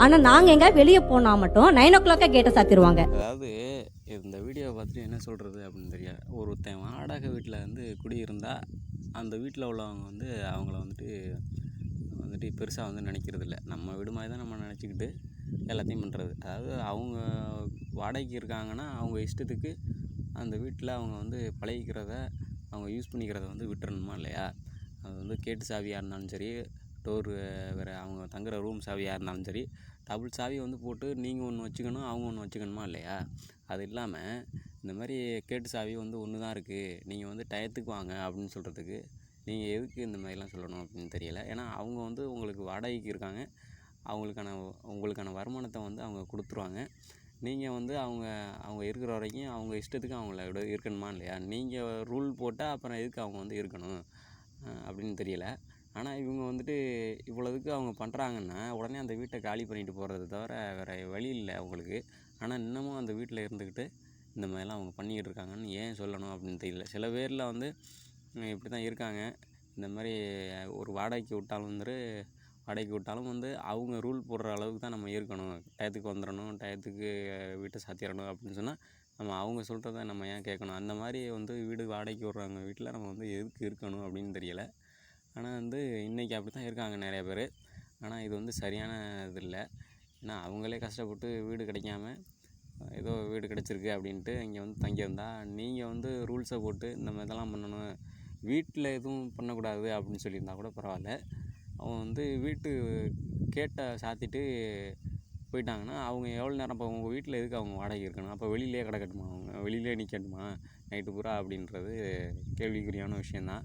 ஆனா நாங்க எங்க வெளியே போனா மட்டும் நைன் ஓ கிளாக்கே கேட்டை சாத்திடுவாங்க அதாவது இந்த வீடியோவை பார்த்துட்டு என்ன சொல்கிறது அப்படின்னு தெரியாது ஒருத்தன் வாடகை வீட்டில் வந்து குடியிருந்தா அந்த வீட்டில் உள்ளவங்க வந்து அவங்கள வந்துட்டு வந்துட்டு பெருசாக வந்து நினைக்கிறதில்ல. நம்ம வீடு மாதிரி தான் நம்ம நினச்சிக்கிட்டு எல்லாத்தையும் பண்ணுறது அதாவது அவங்க வாடகைக்கு இருக்காங்கன்னா அவங்க இஷ்டத்துக்கு அந்த வீட்டில் அவங்க வந்து பழகிக்கிறத அவங்க யூஸ் பண்ணிக்கிறத வந்து விட்டுறணுமா இல்லையா? அது வந்து கேட்டு சாவியாக இருந்தாலும் சரி டோர் வேறு அவங்க தங்குற ரூம் சாவியாக இருந்தாலும் சரி டபுள் சாவி வந்து போட்டு நீங்கள் ஒன்று வச்சுக்கணும் அவங்க ஒன்று வச்சுக்கணுமா இல்லையா? அது இல்லாமல் இந்த மாதிரி கேட்டு சாவி வந்து ஒன்று தான் இருக்குது நீங்கள் வந்து டயத்துக்கு வாங்க அப்படின்னு சொல்கிறதுக்கு நீங்கள் எதுக்கு இந்த மாதிரிலாம் சொல்லணும் அப்படின்னு தெரியல. ஏன்னா அவங்க வந்து உங்களுக்கு வாடகைக்கு இருக்காங்க. அவங்களுக்கான உங்களுக்கான வருமானத்தை வந்து அவங்க கொடுத்துருவாங்க. நீங்கள் வந்து அவங்க அவங்க இருக்கிற வரைக்கும் அவங்க இஷ்டத்துக்கு அவங்கள விட இருக்கணுமா இல்லையா? நீங்கள் ரூல் போட்டால் அப்புறம் எதுக்கு அவங்க வந்து இருக்கணும்? அப்படின்னு தெரியல. ஆனால் இவங்க வந்துட்டு இவ்வளோதுக்கு அவங்க பண்ணுறாங்கன்னா உடனே அந்த வீட்டை காலி பண்ணிட்டு போகிறது தவிர வேறு வழி இல்லை அவங்களுக்கு. ஆனால் இன்னமும் அந்த வீட்டில் இருந்துக்கிட்டு இந்த மாதிரிலாம் அவங்க பண்ணிக்கிட்டு இருக்காங்கன்னு ஏன் சொல்லணும் அப்படின்னு தெரியல. சில பேரில் வந்து இப்படி தான் இருக்காங்க. இந்த மாதிரி ஒரு வாடகைக்கு விட்டாலும் வந்து வாடகைக்கு விட்டாலும் வந்து அவங்க ரூல் போடுற அளவுக்கு தான் நம்ம இருக்கணும். டயத்துக்கு வந்துடணும் டயத்துக்கு வீட்டை சாத்திடணும் அப்படின்னு சொன்னால் நம்ம அவங்க சொல்கிறத நம்ம ஏன் கேட்கணும்? அந்த மாதிரி வந்து வீடு வாடகைக்கு விட்றவங்க வீட்டில் நம்ம வந்து எதுக்கு இருக்கணும் அப்படின்னு தெரியலை. ஆனால் வந்து இன்றைக்கி அப்படி தான் இருக்காங்க நிறைய பேர். ஆனால் இது வந்து சரியான இது இல்லை. ஏன்னா அவங்களே கஷ்டப்பட்டு வீடு கிடைக்காம ஏதோ வீடு கிடச்சிருக்கு அப்படின்ட்டு இங்கே வந்து தங்கியிருந்தா நீங்கள் வந்து ரூல்ஸை போட்டு இந்த மாதிரி இதெல்லாம் பண்ணணும். வீட்டில் எதுவும் பண்ணக்கூடாது அப்படின்னு சொல்லியிருந்தா கூட பரவாயில்ல. அவன் வந்து வீட்டு கேட்டை சாத்திட்டு போயிட்டாங்கன்னா அவங்க எவ்வளோ நேரம் இப்போ உங்கள் வீட்டில் எதுக்கு அவங்க வாடகை இருக்கணும்? அப்போ வெளியிலே கிடக்கட்டுமா அவங்க? வெளியிலே நிற்கட்டுமா நைட்டு பூரா அப்படின்றது கேள்விக்குறியான விஷயந்தான்